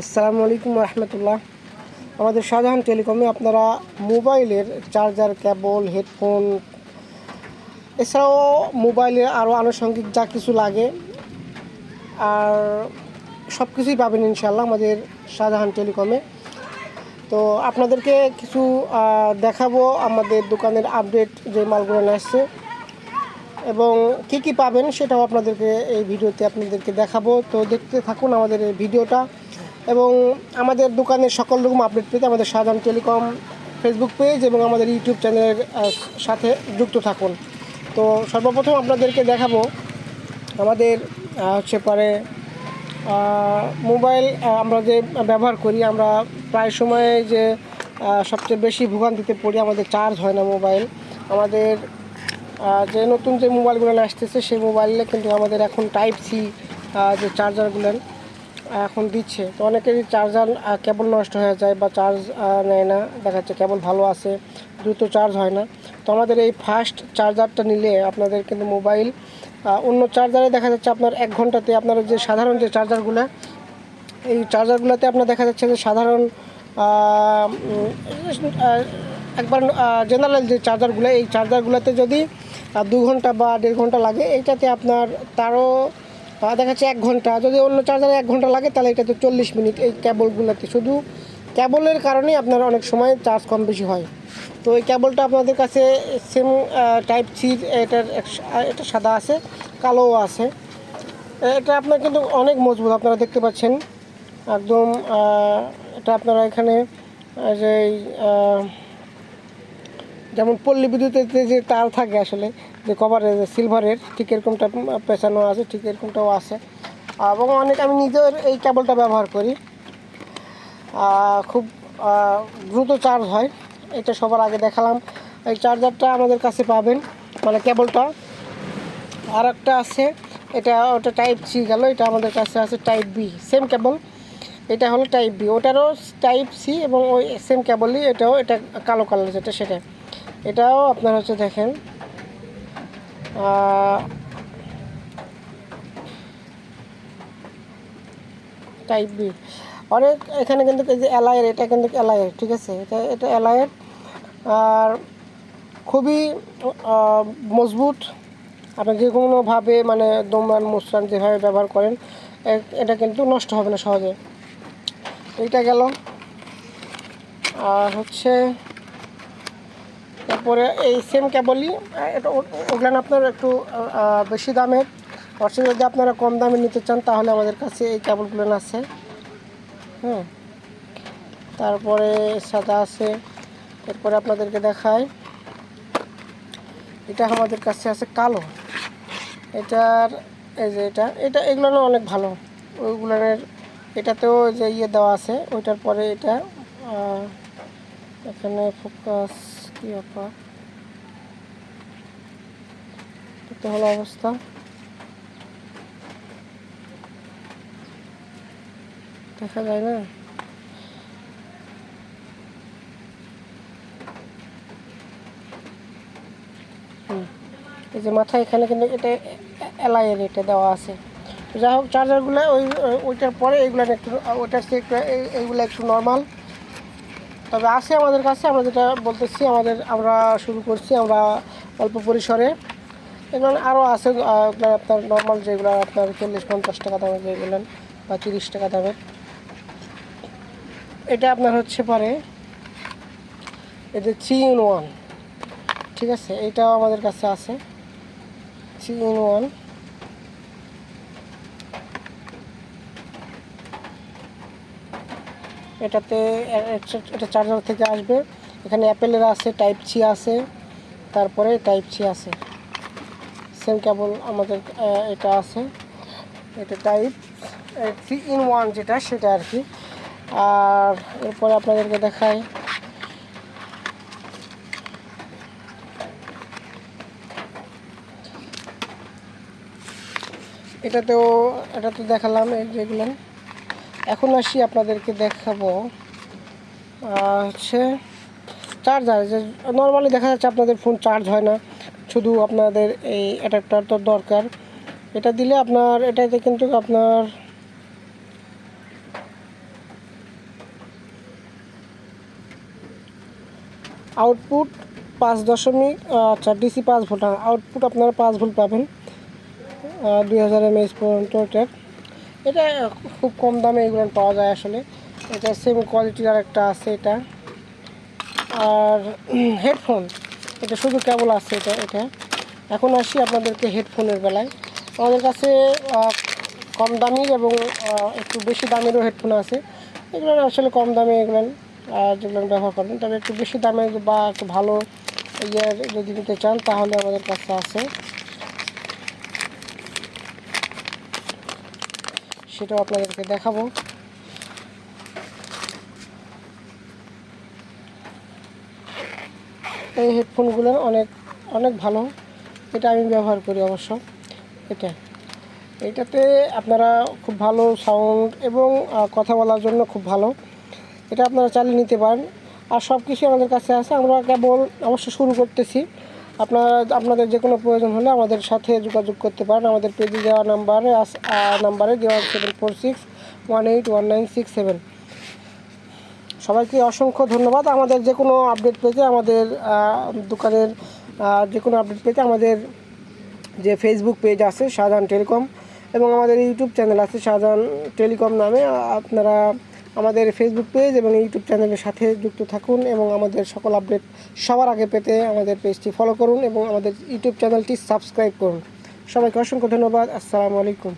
আসসালামু আলাইকুম রহমতুল্লাহ। আমাদের শাহজাহান টেলিকমে আপনারা মোবাইলের চার্জার কেবল হেডফোন, এছাড়াও মোবাইলের আরও আনুষঙ্গিক যা কিছু লাগে, আর সব কিছুই পাবেন ইনশাল্লাহ আমাদের শাহজাহান টেলিকমে। তো আপনাদেরকে কিছু দেখাবো আমাদের দোকানের আপডেট যে মালগুলো আসছে, এবং কি কি পাবেন সেটাও আপনাদেরকে এই ভিডিওতে আপনাদেরকে দেখাবো। তো দেখতে থাকুন আমাদের এই ভিডিওটা। এবং আমাদের দোকানের সকল রকম আপডেট পেতে আমাদের সাধারণ টেলিকম ফেসবুক পেজ এবং আমাদের ইউটিউব চ্যানেলের সাথে যুক্ত থাকুন। তো সর্বপ্রথম আপনাদেরকে দেখাবো আমাদের হচ্ছে পরে মোবাইল আমরা যে ব্যবহার করি, আমরা প্রায় সময়ে যে সবচেয়ে বেশি ভোগান্তিতে পড়ি, আমাদের চার্জ হয় না মোবাইল আমাদের যে নতুন যে মোবাইলগুলো আসতেছে, সেই মোবাইলে কিন্তু আমাদের এখন টাইপ সি যে চার্জারগুলো এখন দিচ্ছে। তো অনেকেরই চার্জার কেবল নষ্ট হয়ে যায় বা চার্জ নেয় না। দেখা যাচ্ছে কেবল ভালো আছে, দ্রুত চার্জ হয় না। তো আমাদের এই ফাস্ট চার্জারটা নিলে আপনাদের কিন্তু মোবাইল অন্য চার্জারে দেখা যাচ্ছে আপনার এক ঘন্টাতে আপনার যে সাধারণ যে চার্জারগুলো এই চার্জারগুলোতে আপনার দেখা যাচ্ছে যে সাধারণ একবার জেনারেল যে চার্জারগুলো এই চার্জারগুলোতে যদি দু ঘণ্টা বা দেড় ঘণ্টা লাগে, এইটাতে আপনার তারও আহ, দেখা যাচ্ছে এক ঘণ্টা। যদি অন্য চার্জারে এক ঘণ্টা লাগে তাহলে এটাতে চল্লিশ মিনিট। এই ক্যাবলগুলোতে শুধু ক্যাবলের কারণেই আপনার অনেক সময় চার্জ কম বেশি হয়। তো এই ক্যাবলটা আপনাদের কাছে সেম টাইপ সির এটার এটা সাদা আছে কালোও আছে। এটা আপনার কিন্তু অনেক মজবুত আপনারা দেখতে পাচ্ছেন। একদম এটা আপনারা এখানে যে যেমন পল্লী বিদ্যুতের যে তার থাকে আসলে যে কভারের সিলভারের ঠিক এরকমটা পেছানো আছে, ঠিক এরকমটাও আছে। এবং অনেক আমি নিজের এই কেবলটা ব্যবহার করি। খুব দ্রুত চার্জ হয়, এটা সবার আগে দেখালাম। এই চার্জারটা আমাদের কাছে পাবেন মানে কেবলটা আর একটা আছে, এটা, ওটা টাইপ সি গেল, এটা আমাদের কাছে আছে টাইপ বি সেম কেবল এটা হলো টাইপ বি ওটারও টাইপ সি এবং ওই সেম কেবলই এটাও, এটা কালো কালার যেটা সেটা। এটাও আপনার হচ্ছে দেখেন। টাইপ বি অনেক এখানে কিন্তু এই যে এলায়ের এটা কিন্তু এলায়ের ঠিক আছে? এটা এটা এলায়ের আর খুবই মজবুত। আপনি যে কোনোভাবে মানে দোমান মুসরান যেভাবে ব্যবহার করেন এটা কিন্তু নষ্ট হবে না সহজে। এইটা গেল। আর হচ্ছে তারপরে এই সেম কেবলই এটা ও- ওগুলো আপনার একটু বেশি দামের অবশ্যই যদি আপনারা কম দামে নিতে চান, তাহলে আমাদের কাছে এই কেবলগুলো আছে। হ্যাঁ তারপরে সাদা আছে। এরপরে আপনাদেরকে দেখায় এটা আমাদের কাছে আছে কালো। এটার, এই যে এটা এটা এগুলো অনেক ভালো। ওইগুলোর এটাতেও যে ইয়ে দেওয়া আছে, ওইটার পরে এটা এখানে ফোকাস কি ব্যাপার? এটা হলো অবস্থা। দেখা যায় না। এই যে মাথা এখানে কিন্তু এটা এলাইয়ের এটা দেওয়া আছে। যাই হোক চার্জারগুলো ওই ওই- ওইটার পরে এইগুলো একটু, ওইটার চেয়ে একটু এই- এইগুলো একটু নর্মাল তবে আছে আমাদের কাছে, আমরা যেটা বলতেছি, আমাদের, আমরা শুরু করছি আমরা অল্প পরিসরে। এগুলো আরও আছে ওগুলো আপনার নর্মাল যেগুলো, আপনার চল্লিশ, পঞ্চাশ টাকা দামের যেগুলো বা তিরিশ টাকা দামের এটা আপনার হচ্ছে পরে যে থ্রি ইন ওয়ান, ঠিক আছে? এইটাও আমাদের কাছে আছে। Three in one. এটাতে এটা চার্জার থেকে আসবে। এখানে অ্যাপেলের আছে টাইপ সি আছে, তারপরে টাইপ সি আছে। সেম কেবল আমাদের এটা আছে। এটা টাইপ থ্রি ইন ওয়ান যেটা, সেটা আর কি। আর এরপরে আপনাদেরকে দেখাই। এটাতেও এটা তো দেখালাম যেগুলো এখন আসি আপনাদেরকে দেখাবো। হচ্ছে চার্জার যে নর্মালি দেখা যাচ্ছে আপনাদের ফোন চার্জ হয় না। শুধু আপনাদের এই অ্যাডাপ্টার তো দরকার। এটা দিলে আপনার, এটাতে কিন্তু আপনার আউটপুট পাঁচ দশমিক আচ্ছা ডিসি পাঁচ ভোল্ট হ্যাঁ, আউটপুট আপনারা পাঁচ ভোল্ট পাবেন। দুই হাজার এমএস পর্যন্ত এটা। এটা খুব কম দামে এগুলো পাওয়া যায় আসলে। এটা সেম কোয়ালিটির আর একটা আছে এটা। আর হেডফোন এটা শুধু কেবল আছে এটা এটা। এখন আসি আপনাদেরকে হেডফোনের বেলায়। আমাদের কাছে কম দামির এবং একটু বেশি দামেরও হেডফোন আছে। এগুলো আসলে কম দামে এগুলো যেগুলো ব্যবহার করেন। তবে একটু বেশি দামে বা একটু ভালো ইয়ে যদি নিতে চান, তাহলে আমাদের কাছে আছে। সেটাও আপনাদেরকে দেখাবো। এই হেডফোনগুলো অনেক অনেক ভালো। এটা আমি ব্যবহার করি অবশ্য। এটা, এটাতে আপনারা খুব ভালো সাউন্ড এবং কথা বলার জন্য খুব ভালো। এটা আপনারা চালিয়ে নিতে পারেন। আর সব কিছু আমাদের কাছে আছে। আমরা কেবল অবশ্য শুরু করতেছি। আপনারা আপনাদের যে কোনো প্রয়োজন হলে আমাদের সাথে যোগাযোগ করতে পারেন। আমাদের পেজে দেওয়া নাম্বারে নাম্বারে দেওয়া seven four six one eight one nine six seven সবাইকে অসংখ্য ধন্যবাদ। আমাদের যে কোনো আপডেট পেতে আমাদের দোকানের যে কোনো আপডেট পেতে আমাদের যে ফেসবুক পেজ আছে, শাহজাহান টেলিকম এবং আমাদের ইউটিউব চ্যানেল আছে, শাহজাহান টেলিকম নামে। আপনারা আমাদের ফেসবুক পেজ এবং ইউটিউব চ্যানেলের সাথে যুক্ত থাকুন এবং আমাদের সকল আপডেট সবার আগে পেতে আমাদের পেজটি ফলো করুন এবং আমাদের ইউটিউব চ্যানেলটি সাবস্ক্রাইব করুন। সবাইকে অসংখ্য ধন্যবাদ। আসসালামু আলাইকুম।